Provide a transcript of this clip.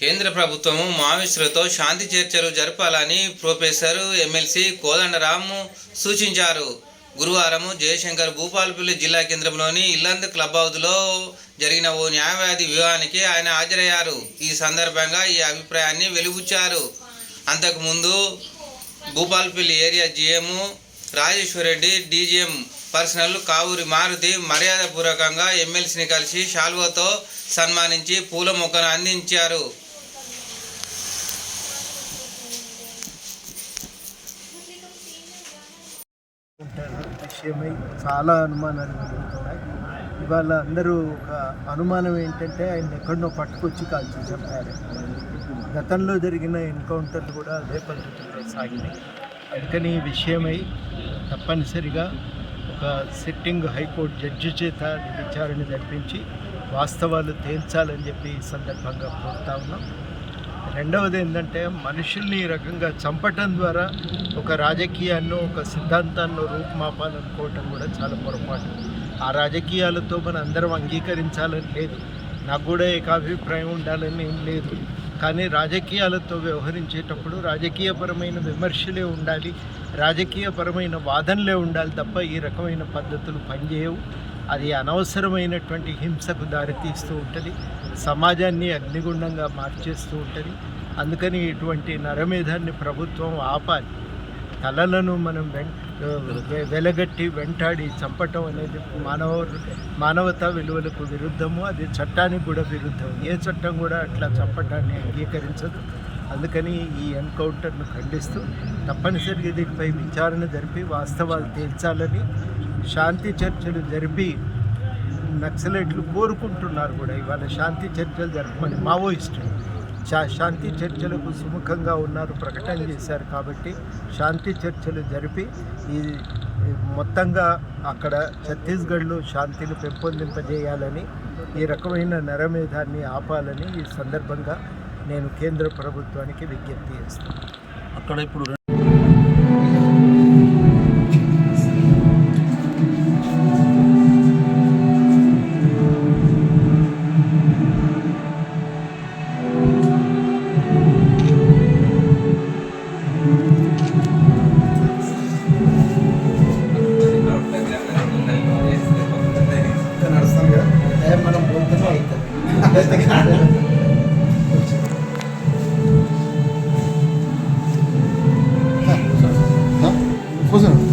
కేంద్ర ప్రభుత్వము మావోయిస్టులతో శాంతి చర్చలు జరపాలని ప్రొఫెసర్ ఎమ్మెల్సీ కోదండరాము సూచించారు. గురువారం జయశంకర్ భూపాలపల్లి జిల్లా కేంద్రంలోని ఇల్లంద్ క్లబ్ హౌస్లో జరిగిన ఓ న్యాయవాది వివాహానికి ఆయన హాజరయ్యారు. ఈ సందర్భంగా ఈ అభిప్రాయాన్ని వెలుగుచ్చారు అంతకుముందు Bhupalpally area GM Rajeshwara Reddy DGM personnel Kavuri Maruthi మర్యాదపూర్వకంగా ఎమ్మెల్సీని కలిసి శాల్వతో సన్మానించి పూల మొక్కను అందించారు. విషయమై చాలా అనుమానాలు కలుగుతున్నాయి ఇవాళ అందరూ ఒక అనుమానం ఏంటంటే ఆయన ఎక్కడనో పట్టుకొచ్చి కాల్చి చెప్పారు. గతంలో జరిగిన ఎన్కౌంటర్లు కూడా అదే పద్ధతిలో సాగినాయి. అందుకని ఈ విషయమై తప్పనిసరిగా ఒక సిట్టింగ్ హైకోర్టు జడ్జి చేత విచారణ జరిపించి వాస్తవాలు తేల్చాలని చెప్పి ఈ సందర్భంగా కోరుతా ఉన్నాం. రెండవది ఏంటంటే మనుషుల్ని ఈ రకంగా చంపటం ద్వారా ఒక రాజకీయాన్ని ఒక సిద్ధాంతాన్ని రూపుమాపాలనుకోవటం కూడా చాలా పొరపాటు. ఆ రాజకీయాలతో మనం అందరం అంగీకరించాలని లేదు. నాకు కూడా ఏకాభిప్రాయం ఉండాలని ఏం లేదు. కానీ రాజకీయాలతో వ్యవహరించేటప్పుడు రాజకీయపరమైన విమర్శలే ఉండాలి రాజకీయపరమైన వాదనలే ఉండాలి తప్ప ఈ రకమైన పద్ధతులు పనిచేయవు. అది అనవసరమైనటువంటి హింసకు దారితీస్తూ ఉంటుంది. సమాజాన్ని అగ్నిగుండంగా మార్చేస్తూ ఉంటుంది. అందుకని ఇటువంటి నరమేధాన్ని ప్రభుత్వం ఆపాలి. కళలను మనం వెం వె- వెలగట్టి వెంటాడి చంపటం అనేది మానవ మానవతా విలువలకు విరుద్ధము. అది చట్టానికి కూడా విరుద్ధం. ఏ చట్టం కూడా అట్లా చంపటాన్ని అంగీకరించదు. అందుకని ఈ ఎన్కౌంటర్ను ఖండిస్తూ తప్పనిసరిగా దీనిపై విచారణ జరిపి వాస్తవాలు తేల్చాలని శాంతి చర్చలు జరిపి నక్సలైట్లు కోరుకుంటున్నారు కూడా. ఇవాళ శాంతి చర్చలు జరపమని మావోయిస్టులు శా శాంతి చర్చలకు సుముఖంగా ఉన్నారు ప్రకటన చేశారు కాబట్టి శాంతి చర్చలు జరిపి ఈ ఈ మొత్తంగా అక్కడ ఛత్తీస్గఢ్లో శాంతిని పెంపొందింపజేయాలని ఈ రకమైన నరమేధాన్ని ఆపాలని ఈ సందర్భంగా నేను కేంద్ర ప్రభుత్వానికి విజ్ఞప్తి చేస్తాను అక్కడ ఇప్పుడు 무슨